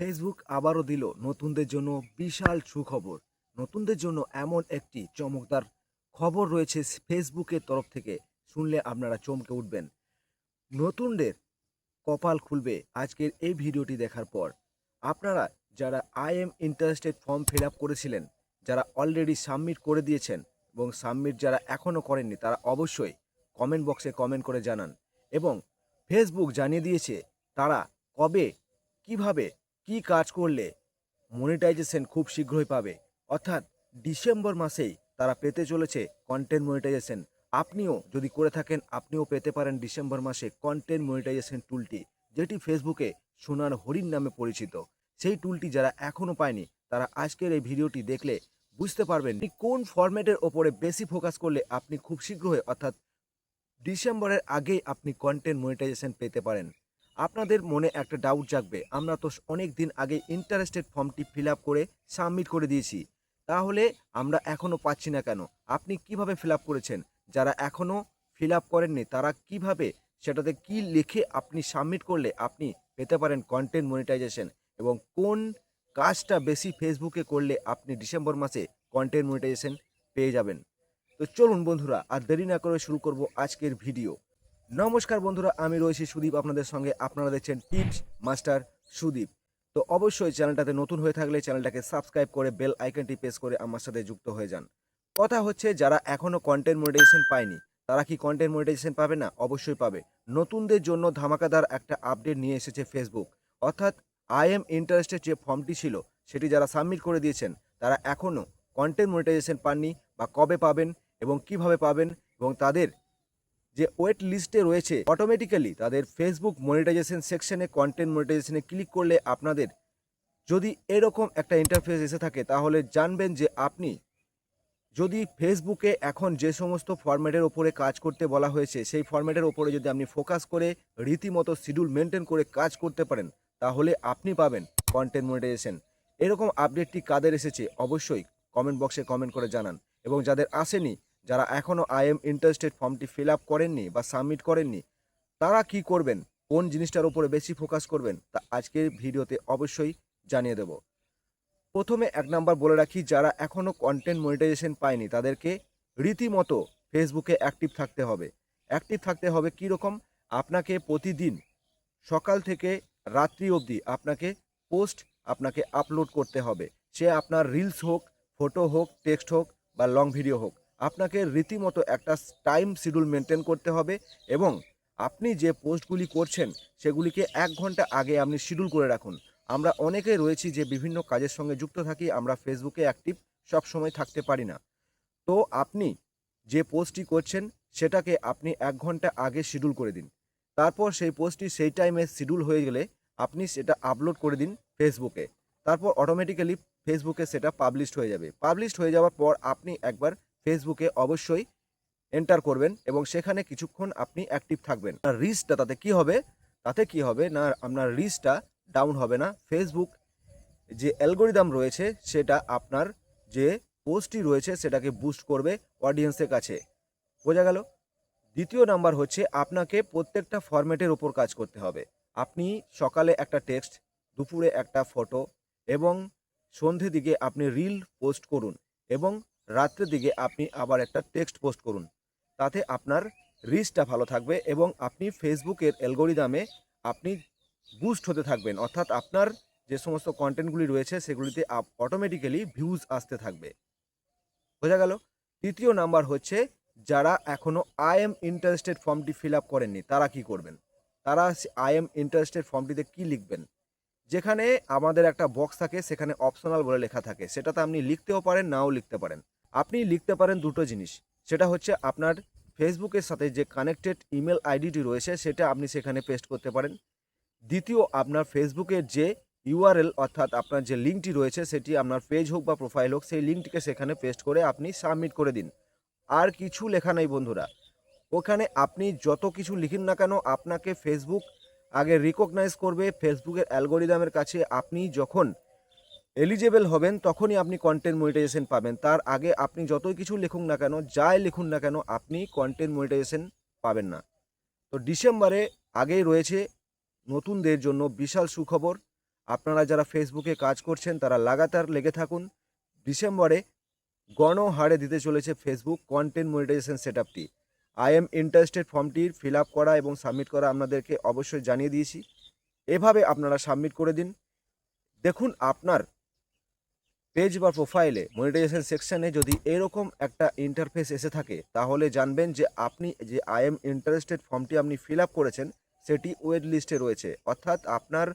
Facebook আবারও দিল নতুনদের জন্য বিশাল সুখবর। নতুনদের জন্য এমন একটি চমকদার খবর রয়েছে ফেসবুকের তরফ থেকে। শুনলে আপনারা চমকে উঠবেন। নতুনদের কপাল খুলবে আজকের এই ভিডিওটি দেখার পর। আপনারা যারা I am interested form fill up করেছিলেন, যারা অলরেডি সাবমিট করে দিয়েছেন এবং সাবমিট যারা এখনও করেননি, তারা অবশ্যই কমেন্ট বক্সে কমেন্ট করে জানান। এবং ফেসবুক জানিয়ে দিয়েছে তারা কবে, কীভাবে কি কাজ করলে মনিটাইজেশন খুব শীঘ্রই পাবে? অর্থাৎ ডিসেম্বর মাসেই তারা পেতে চলেছে কন্টেন্ট মনিটাইজেশন আপনিও যদি করে থাকেন, আপনিও পেতে পারেন ডিসেম্বর মাসে কন্টেন্ট মনিটাইজেশন টুলটি যেটি ফেসবুকে সোনার হরিণ নামে পরিচিত। সেই টুলটি যারা এখনও পায়নি, তারা আজকের এই ভিডিওটি দেখলে বুঝতে পারবেন কোন ফরম্যাটের ওপরে বেশি ফোকাস করলে আপনি খুব শীঘ্রই, অর্থাৎ ডিসেম্বরের আগেই আপনি কন্টেন্ট মনিটাইজেশন পেতে পারেন। আপনাদের মনে একটা ডাউট জাগবে। আমরা তো অনেক দিন আগে ইন্টারেস্টেড ফর্মটি ফিল আপ করে সাবমিট করে দিয়েছি। তাহলে আমরা এখনও পাচ্ছি না কেন? আপনি কীভাবে ফিল আপ করেছেন? যারা এখনও ফিল আপ করেননি, তারা কীভাবে সেটাতে কি লিখে আপনি সাবমিট করলে আপনি পেতে পারেন কন্টেন্ট মনিটাইজেশন এবং কোন কাজটা বেশি ফেসবুকে করলে আপনি ডিসেম্বর মাসে কন্টেন্ট মনিটাইজেশন পেয়ে যাবেন? তো চলুন বন্ধুরা, আর দেরি না করে শুরু করব আজকের ভিডিও নমস্কার বন্ধুরা, আমি রয়েছি সুদীপ, আপনাদের সঙ্গে আপনারা দেখছেন টিপস মাস্টার সুদীপ। তো অবশ্যই চ্যানেলটাতে নতুন হয়ে থাকলে চ্যানেলটাকে সাবস্ক্রাইব করে বেল আইকনটি প্রেস করে আমার সাথে যুক্ত হয়ে যান। কথা হচ্ছে, যারা এখনও কন্টেন্ট মনিটাইজেশন পায়নি, তারা কি কন্টেন্ট মনিটাইজেশন পাবে না? অবশ্যই পাবে। নতুনদের জন্য ধামাকাদার একটা আপডেট নিয়ে এসেছে ফেসবুক অর্থাৎ আই এম ইন্টারেস্টের যে ফর্মটি ছিল, সেটি যারা সাবমিট করে দিয়েছেন, তারা এখনও কন্টেন্ট মনিটাইজেশন পাননি বা কবে পাবেন এবং কীভাবে পাবেন এবং তাদের যে ওয়েট লিস্টে রয়েছে অটোমেটিক্যালি তাদের ফেসবুক মনিটাইজেশন সেকশনে কন্টেন্ট মনিটাইজেশনে ক্লিক করলে আপনাদের যদি এরকম একটা ইন্টারফেস এসে থাকে, তাহলে জানবেন যে আপনি যদি ফেসবুকে এখন যে সমস্ত ফরম্যাটের ওপরে কাজ করতে বলা হয়েছে, সেই ফরম্যাটের ওপরে যদি আপনি ফোকাস করে রীতিমতো শিডিউল মেনটেন করে কাজ করতে পারেন, তাহলে আপনি পাবেন কন্টেন্ট মনিটাইজেশন এরকম আপডেটটি কাদের এসেছে, অবশ্যই কমেন্ট বক্সে কমেন্ট করে জানান। এবং যাদের আসেনি যারা এখনও আই এম ইন্টারেস্টেড ফর্মটি ফিল আপ করেননি বা সাবমিট করেননি, তারা কি করবেন? কোন জিনিসটার উপরে বেশি ফোকাস করবেন? তা আজকের ভিডিওতে অবশ্যই জানিয়ে দেব। প্রথমে এক নাম্বার বলে রাখি, যারা এখনও কন্টেন্ট মনিটাইজেশন পায়নি, তাদেরকে রীতিমতো ফেসবুকে অ্যাক্টিভ থাকতে হবে। অ্যাক্টিভ থাকতে হবে কী রকম? আপনাকে প্রতিদিন সকাল থেকে রাত্রি অবধি আপনাকে পোস্ট আপনাকে আপলোড করতে হবে। সে আপনার রিলস হোক ফটো হোক টেক্সট হোক বা লং ভিডিও হোক। আপনাকে রীতিমতো একটা টাইম শিডিউল মেনটেন করতে হবে এবং আপনি যে পোস্টগুলি করছেন, সেগুলিকে এক ঘণ্টা আগে আপনি শিডিউল করে রাখুন। আমরা অনেকেই রয়েছি যে বিভিন্ন কাজের সঙ্গে যুক্ত থাকি, আমরা ফেসবুকে অ্যাক্টিভ সব সময় থাকতে পারি না। তো আপনি যে পোস্টটি করছেন, সেটাকে আপনি এক ঘণ্টা আগে শিডিউল করে দিন। তারপর সেই পোস্টটি সেই টাইমে শিডিউল হয়ে গেলে আপনি সেটা আপলোড করে দিন ফেসবুকে তারপর অটোমেটিক্যালি ফেসবুকে সেটা পাবলিশড হয়ে যাবে। পাবলিশড হয়ে যাওয়ার পর আপনি একবার ফেসবুকে অবশ্যই এন্টার করবেন এবং সেখানে কিছুক্ষণ আপনি অ্যাক্টিভ থাকবেন। আর রিচটা তাতে কি হবে? তাতে কি হবে? না, আপনার রিচটা ডাউন হবে না। ফেসবুক যে অ্যালগোরিদম রয়েছে, সেটা আপনার যে পোস্টটি রয়েছে, সেটাকে বুস্ট করবে অডিয়েন্সের কাছে। বোঝা গেল? দ্বিতীয় নাম্বার হচ্ছে, আপনাকে প্রত্যেকটা ফরম্যাটের ওপর কাজ করতে হবে। আপনি সকালে একটা টেক্সট, দুপুরে একটা ফটো এবং সন্ধে দিকে আপনি রিল পোস্ট করুন এবং রাত্রের দিকে আপনি আবার একটা টেক্সট পোস্ট করুন। তাতে আপনার রিচটা ভালো থাকবে এবং আপনি ফেসবুকের অ্যালগোরিদামে আপনি বুস্ট হতে থাকবেন। অর্থাৎ আপনার যে সমস্ত কন্টেন্টগুলি রয়েছে সেগুলিতে আপ অটোমেটিক্যালি ভিউজ আসতে থাকবে। বোঝা গেল? তৃতীয় নাম্বার হচ্ছে যারা এখনও আই এম ইন্টারেস্টেড ফর্মটি ফিল আপ করেননি, তারা কি করবেন? তারা আই এম ইন্টারেস্টেড ফর্মটিতে কি লিখবেন? যেখানে আমাদের একটা বক্স থাকে, সেখানে অপশনাল বলে লেখা থাকে। সেটাতে আপনি লিখতেও পারেন, নাও লিখতে পারেন। আপনি লিখতে পারেন দুটো জিনিস। সেটা হচ্ছে আপনার ফেসবুকের সাথে যে কানেক্টেড ইমেল আইডিটি রয়েছে, সেটা আপনি সেখানে পেস্ট করতে পারেন। দ্বিতীয়, আপনার ফেসবুকের যে ইউআরএল অর্থাৎ আপনার যে লিঙ্কটি রয়েছে, সেটি আপনার পেজ হোক বা প্রোফাইল হোক, সেই লিঙ্কটিকে সেখানে পেস্ট করে আপনি সাবমিট করে দিন। আর কিছু লেখা নেই বন্ধুরা। ওখানে আপনি যত কিছু লিখেন না কেন, আপনাকে ফেসবুক আগে রিকগনাইজ করবে। ফেসবুকের অ্যালগোরিদমের কাছে আপনি যখন এলিজেবল হবেন, তখনই আপনি কন্টেন্ট মনিটাইজেশন পাবেন। তার আগে আপনি যতই কিছু লিখুন না কেন, যাই লিখুন না কেন, আপনি কন্টেন্ট মনিটাইজেশন পাবেন না। তো ডিসেম্বরে আগেই রয়েছে নতুনদের জন্য বিশাল সুখবর। আপনারা যারা ফেসবুকে কাজ করছেন, তারা লাগাতার লেগে থাকুন। ডিসেম্বরে গণহারে দিতে চলেছে ফেসবুক কন্টেন্ট মনিটাইজেশন সেট আপটি আই এম ইন্টারেস্টেড ফর্মটির ফিল আপ করা এবং সাবমিট করা আপনাদেরকে অবশ্যই জানিয়ে দিয়েছি। এভাবে আপনারা সাবমিট করে দিন। দেখুন, আপনার পেজ বা প্রোফাইলে মনিটাইজেশন সেকশনে যদি এরকম একটা ইন্টারফেস এসে থাকে, তাহলে জানবেন যে আপনি যে আই এম ইন্টারেস্টেড ফর্মটি আপনি ফিল আপ করেছেন, সেটি ওয়েট লিস্টে রয়েছে। অর্থাৎ আপনার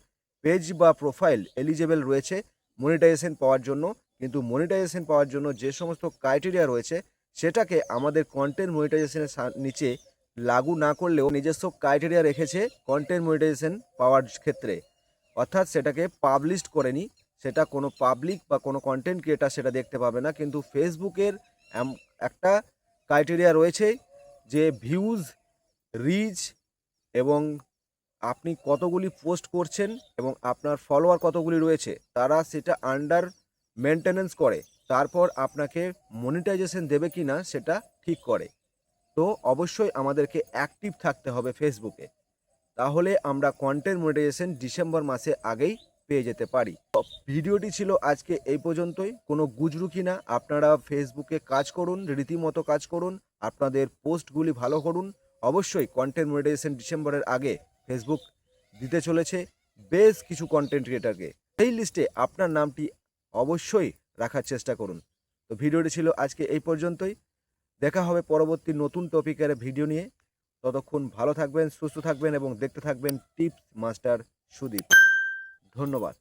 পেজ বা প্রোফাইল এলিজেবল রয়েছে মনিটাইজেশন পাওয়ার জন্য, কিন্তু মনিটাইজেশন পাওয়ার জন্য যে সমস্ত ক্রাইটেরিয়া রয়েছে, সেটাকে আমাদের কন্টেন্ট মনিটাইজেশনের নিচে লাগু না করলেও নিজস্ব ক্রাইটেরিয়া রেখেছে কন্টেন্ট মনিটাইজেশন পাওয়ার ক্ষেত্রে। অর্থাৎ সেটাকে পাবলিশড করেনি সেটা কোনো পাবলিক বা কোনো কন্টেন্ট ক্রিয়েটার সেটা দেখতে পাবে না। কিন্তু ফেসবুকের একটা ক্রাইটেরিয়া রয়েছে যে ভিউজ রিচ এবং আপনি কতগুলি পোস্ট করছেন এবং আপনার ফলোয়ার কতগুলি রয়েছে, তারা সেটা আন্ডার মেনটেনেন্স করে। তারপর আপনাকে মনিটাইজেশন দেবে কি না সেটা ঠিক করে। তো অবশ্যই আমাদেরকে অ্যাক্টিভ থাকতে হবে ফেসবুকে তাহলে আমরা কন্টেন্ট মনিটাইজেশন ডিসেম্বর মাসে আগেই পেয়ে যেতে পারি। ভিডিওটি ছিল আজকে এই পর্যন্তই। কোনো গুজরু কিনা, আপনারা ফেসবুকে কাজ করুন, রীতিমতো কাজ করুন, আপনাদের পোস্টগুলি ভালো করুন। অবশ্যই কন্টেন্ট মনিটাইজেশন ডিসেম্বরের আগে ফেসবুক দিতে চলেছে বেশ কিছু কন্টেন্ট ক্রিয়েটারকে সেই লিস্টে আপনার নামটি অবশ্যই রাখার চেষ্টা করুন। তো ভিডিওটি ছিল আজকে এই পর্যন্তই। দেখা হবে পরবর্তী নতুন টপিকের ভিডিও নিয়ে। ততক্ষণ ভালো থাকবেন, সুস্থ থাকবেন এবং দেখতে থাকবেন টিপস মাস্টার সুদীপ। ধন্যবাদ।